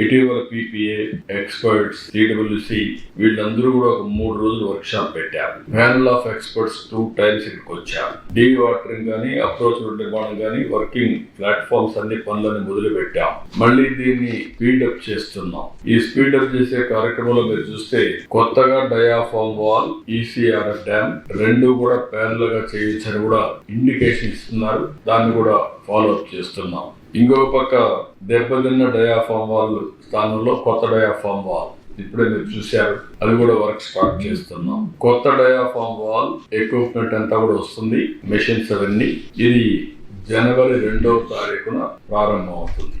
ఇటీవల PPA experts టీడబ్ల్యూసి వీళ్ళందరూ కూడా ఒక మూడు రోజులు వర్క్ షాప్ పెట్టారు. Panel of experts two times ఇక్కడికి వచ్చారు. డీ వాటరింగ్ కానీ అప్రోచ్ డిమాండ్ నిర్మాణం కానీ వర్కింగ్ ప్లాట్ఫామ్స్ అన్ని పనులను మొదలు పెట్టాం మళ్ళీ దీన్ని స్పీడప్ చేస్తున్నాం. ఈ స్పీడప్ చేసే కార్యక్రమంలో మీరు చూస్తే కొత్తగా డయాఫామ్ వాల్ ఈసీఆర్ఎఫ్ డ్యామ్ రెండు కూడా ప్యానల్గా చేయొచ్చని కూడా ఇండికేషన్ ఇస్తున్నారు. దాన్ని కూడా ఫాలో అప్ చేస్తున్నాం. ఇంకో పక్క దెబ్బతిన్న డయాఫామ్ వాల్ స్థానంలో కొత్త డయాఫామ్ వాల్ ఇప్పుడే మీరు చూశారు. అది కూడా వర్క్ స్టార్ట్ చేస్తున్నాం. కొత్త డయాఫామ్ వాల్ ఎక్విప్మెంట్ అంతా కూడా వస్తుంది. మెషిన్స్ అవన్నీ. ఇది జనవరి రెండవ తారీఖున ప్రారంభం అవుతుంది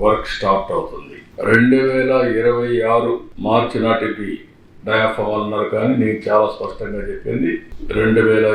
వర్క్ స్టార్ట్ అవుతుంది. రెండు వేల ఇరవై ఆరు మార్చి నాటికి డయాఫామ్ అన్నారు కానీ నేను చాలా స్పష్టంగా చెప్పింది. రెండు వేల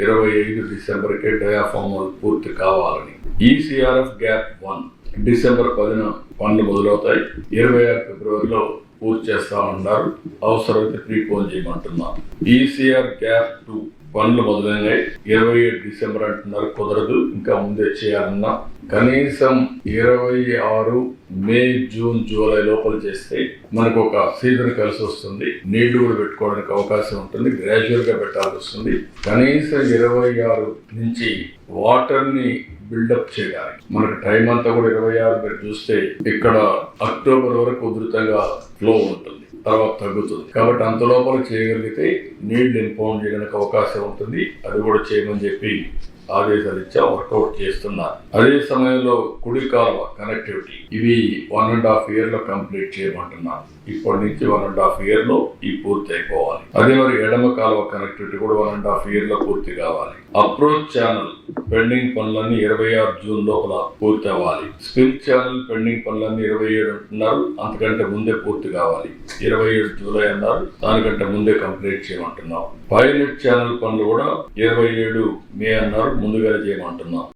ఇరవై ఐదు డిసెంబర్కే డయాఫామ్ పూర్తి కావాలని. ఈసీఆర్ఎఫ్ గ్యాప్ వన్ డిసెంబర్ పదిన పనులు మొదలవుతాయి. ఇరవై ఆరు ఫిబ్రవరిలో పూర్తి చేస్తా ఉన్నారు అవసరమైతే ప్రీపోన్ చేయమంటున్నారు. ఈసీఆర్ గ్యాప్ టూ పనులు మొదలైనాయి. ఇరవై ఏడు డిసెంబర్ అంటున్నారు. కుదరదు. ఇంకా ముందే చేయాలన్నా కనీసం ఇరవై ఆరు మే జూన్ జూలై లోపల చేస్తే మనకు ఒక సీజన్ కలిసి వస్తుంది. నీళ్ళు కూడా పెట్టుకోవడానికి అవకాశం ఉంటుంది. గ్రాడ్యువల్గా పెట్టాల్సి వస్తుంది. కనీసం ఇరవై ఆరు నుంచి వాటర్ని బిల్డప్ చేయాలి మనకి టైం అంతా కూడా ఇరవై ఆరు మీరు చూస్తే ఇక్కడ అక్టోబర్ వరకు ఉధృతంగా ఫ్లో ఉంటుంది. తర్వాత తగ్గుతుంది. కాబట్టి అంత లోపల చేయగలిగితే నీళ్ళు ఇన్ఫార్మ్ చేయడానికి అవకాశం ఉంటుంది. అది కూడా చేయమని చెప్పి ఆదేశాలు ఇచ్చా వర్కౌట్ చేస్తున్నారు. అదే సమయంలో కుడి కాలువ కనెక్టివిటీ. ఇవి వన్ అండ్ హాఫ్ ఇయర్లో కంప్లీట్ చేయమంటున్నారు. ఇప్పటి నుంచి వన్ అండ్ హాఫ్ ఇయర్లో ఈ పూర్తి అయిపోవాలి. అదే మరి ఎడమ కాలువ కనెక్టివిటీ కూడా వన్ అండ్ హాఫ్ ఇయర్లో పూర్తి కావాలి. అప్రోచ్ ఛానల్ పెండింగ్ పనులన్నీ ఇరవై ఆరు జూన్ లోపల పూర్తి అవ్వాలి. స్పిల్ ఛానల్ పెండింగ్ పనులన్నీ ఇరవై ఏడు అంటున్నారు. అంతకంటే ముందే పూర్తి కావాలి. ఇరవై ఏడు జూలై అన్నారు. దానికంటే ముందే కంప్లీట్ చేయమంటున్నాం. పైలట్ ఛానల్ పనులు కూడా ఇరవై ఏడు మే అన్నారు. ముందుగానే చేయమంటున్నాం.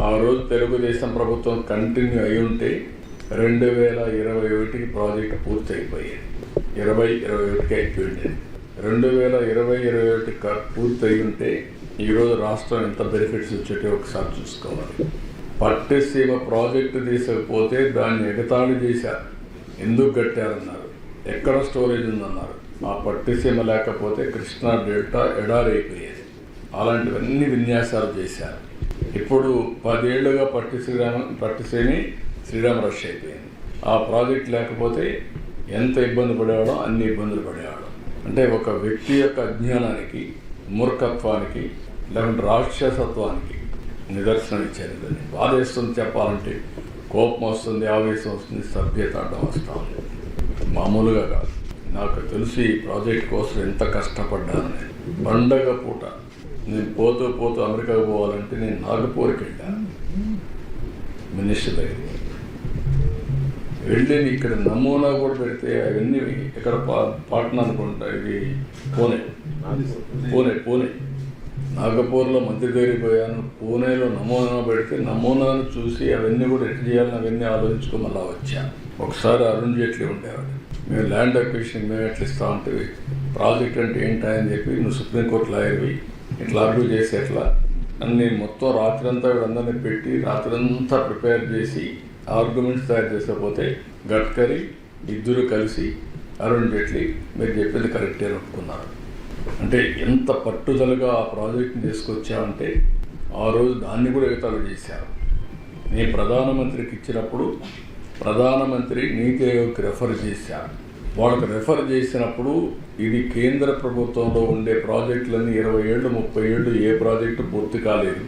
ఆ రోజు తెలుగుదేశం ప్రభుత్వం కంటిన్యూ అయి ఉంటే రెండు వేల ఇరవై ఒకటికి ప్రాజెక్టు పూర్తి అయిపోయేది ఇరవై ఇరవై ఒకటికి అయిపోయింది రెండు వేల ఇరవై ఇరవై ఒకటి పూర్తి అయి ఉంటే ఈరోజు రాష్ట్రం ఎంత బెనిఫిట్స్ వచ్చేటో ఒకసారి చూసుకోవాలి. పట్టిసీమ ప్రాజెక్టు తీసుకపోతే దాన్ని ఎగతాళి చేశారు. ఎందుకు కట్టారన్నారు? ఎక్కడ స్టోరేజ్ ఉందన్నారు? ఆ పట్టిసీమ లేకపోతే కృష్ణా డెల్టా ఎడారైపోయేది అలాంటివన్నీ విన్యాసాలు చేశారు. ఇప్పుడు పదేళ్ళుగా పట్టి శ్రీరామ పట్టిసేమి శ్రీరామ రష్ అయిపోయింది. ఆ ప్రాజెక్ట్ లేకపోతే ఎంత ఇబ్బంది పడేవాడో అన్ని ఇబ్బందులు పడేవాడు అంటే ఒక వ్యక్తి యొక్క అజ్ఞానానికి మూర్ఖత్వానికి లేకుంటే రాక్షసత్వానికి నిదర్శనం ఇచ్చారు. దాన్ని బాధేస్తుంది చెప్పాలంటే. కోపం వస్తుంది ఆవేశం వస్తుంది సభ్యత అడ్డం వస్తా మామూలుగా కాదు. నాకు తెలిసి ఈ ప్రాజెక్ట్ కోసం ఎంత కష్టపడ్డాను పండగ పూట నేను పోతూ పోతూ అమెరికాకు పోవాలంటే నేను నాగపూర్కి వెళ్ళాను మినిస్టర్ దగ్గరికి. వెళ్ళి ఇక్కడ నమూనా కూడా పెడితే అవన్నీ ఇక్కడ పా- పాట్నా అనుకుంటా ఇది పూణే. పూణే పూణే. నాగపూర్లో మంత్రి దగ్గరికి పోయాను. పూణేలో నమూనా పెడితే నమూనాను చూసి అవన్నీ కూడా ఎట్లా చేయాలని అవన్నీ ఆలోచించుకుని అలా వచ్చాను ఒకసారి అరుణ్ జైట్లీ ఉండేవాడు. మేము ల్యాండ్ అక్విజిషన్ మేము ఎట్లా ఇస్తా ఉంటే ప్రాజెక్ట్ అంటే ఏంటా అని చెప్పి నువ్వు సుప్రీంకోర్టు లాయర్వి ఇట్లా అర్గ్యూ చేసి ఎట్లా? అన్ని మొత్తం రాత్రంతా వీళ్ళందరినీ పెట్టి రాత్రంతా ప్రిపేర్ చేసి ఆర్గ్యుమెంట్స్ తయారు చేసకపోతే గడ్కరీ ఇద్దరు కలిసి అరుణ్ జైట్లీ మీరు చెప్పింది కరెక్టే అనుకున్నారు అంటే ఎంత పట్టుదలగా ఆ ప్రాజెక్ట్ని తీసుకొచ్చామంటే ఆ రోజు దాన్ని కూడా ఎగతాలు చేశారు. నేను ప్రధానమంత్రికి ఇచ్చినప్పుడు ప్రధానమంత్రి నీతి ఆయోగ్కి రెఫర్ చేశారు. వాళ్ళకి రెఫర్ చేసినప్పుడు ఇది కేంద్ర ప్రభుత్వంలో ఉండే ప్రాజెక్టులన్నీ ఇరవై ఏళ్ళు ముప్పై ఏళ్ళు ఏ ప్రాజెక్టు పూర్తి కాలేదు.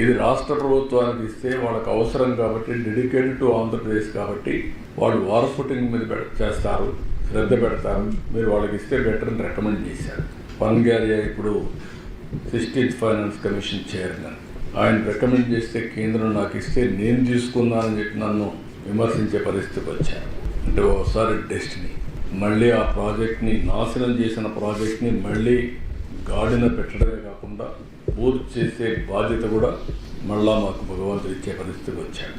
ఇది రాష్ట్ర ప్రభుత్వానికి ఇస్తే వాళ్ళకి అవసరం కాబట్టి డెడికేటెడ్ టు ఆంధ్రప్రదేశ్ కాబట్టి వాళ్ళు వార్ ఫుటింగ్ మీద చేస్తారు శ్రద్ధ పెడతారు. మీరు వాళ్ళకి ఇస్తే బెటర్ అని రికమెండ్ చేశారు. పన్గారియా ఇప్పుడు సిస్టీత్ ఫైనాన్స్ కమిషన్ చైర్మన్ ఆయన రికమెండ్ చేస్తే కేంద్రం నాకు ఇస్తే నేను తీసుకున్నానని చెప్పి నన్ను విమర్శించే పరిస్థితికి వచ్చాను అంటే ఒకసారి డెస్టినీ మళ్ళీ ఆ ప్రాజెక్ట్ని నాశనం చేసిన ప్రాజెక్ట్ని మళ్ళీ గాడిన పెట్టడమే కాకుండా పూర్తి చేసే బాధ్యత కూడా మళ్ళా మాకు భగవంతుడు ఇచ్చే పరిస్థితికి వచ్చాడు.